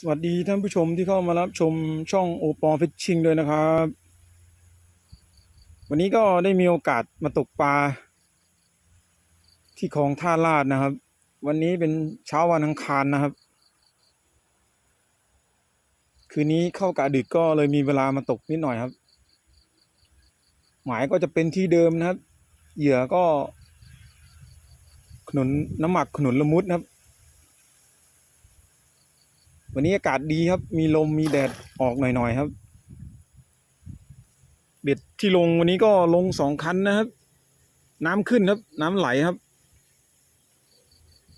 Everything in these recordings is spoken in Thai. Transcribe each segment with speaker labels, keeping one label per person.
Speaker 1: สวัสดีท่านผู้ชมที่เข้ามารับชมช่องโอปอฟิชชิงด้วยนะครับ วันนี้ก็ได้มีโอกาสมาตกปลา ที่คลองท่าลาดนะครับ วันนี้เป็นเช้าวันอังคารนะครับ คืนนี้เข้ากะดึกก็เลยมีเวลามาตกนิดหน่อยครับ หมายก็จะเป็นที่เดิมนะครับ เหยื่อก็ขนุนน้ำหมักขนุนละมุดนะครับ วันนี้อากาศดีครับ มีลมมีแดดออกหน่อยๆครับ เบ็ดที่ลงวันนี้ก็ลงสองคันนะครับ น้ำขึ้นครับ น้ำไหลครับ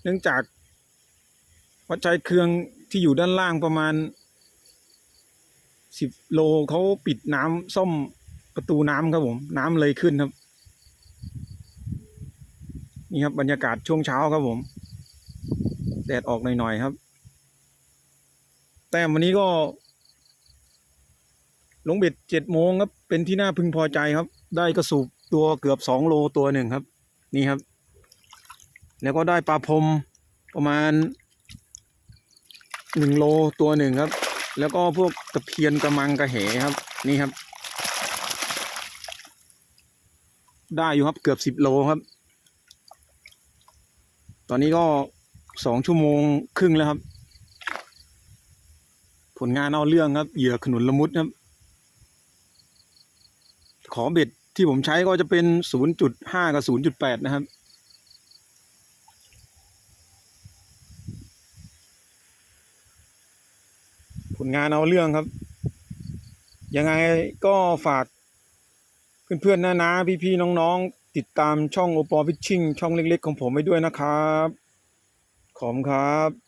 Speaker 1: เนื่องจากวัดใจเครื่องที่อยู่ด้านล่างประมาณสิบโลเขาปิดน้ำซ่อมประตูน้ำครับผม น้ำเลยขึ้นครับ นี่ครับบรรยากาศช่วงเช้าครับผม แดดออกหน่อยๆครับ ต้มวันนี้ก็ลงเบ็ดเจ็ดโมงครับ เป็นที่น่าพึงพอใจครับ ได้กระสูบตัวเกือบสองโลตัวหนึ่งครับ นี่ครับ แล้วก็ได้ปลาพรมประมาณหนึ่งโลตัวหนึ่งครับ แล้วก็พวกตะเพียนกระมังกระเหครับ นี่ครับ ได้อยู่ครับเกือบสิบโลครับ ตอนนี้ก็สองชั่วโมงครึ่งแล้วครับ ผลงานเอาเรื่องครับเหยื่อขนุนละมุดครับ ขอเบ็ดที่ผมใช้ก็จะเป็น 0.5 กับ 0.8 นะครับ ผลงานเอาเรื่องครับ ยังไงก็ฝาก เพื่อนๆนะนะพี่ๆน้องๆ ติดตามช่องโอปอฟิชชิ่งช่องเล็กๆ ของผมไว้ด้วยนะครับ ขอบคุณครับ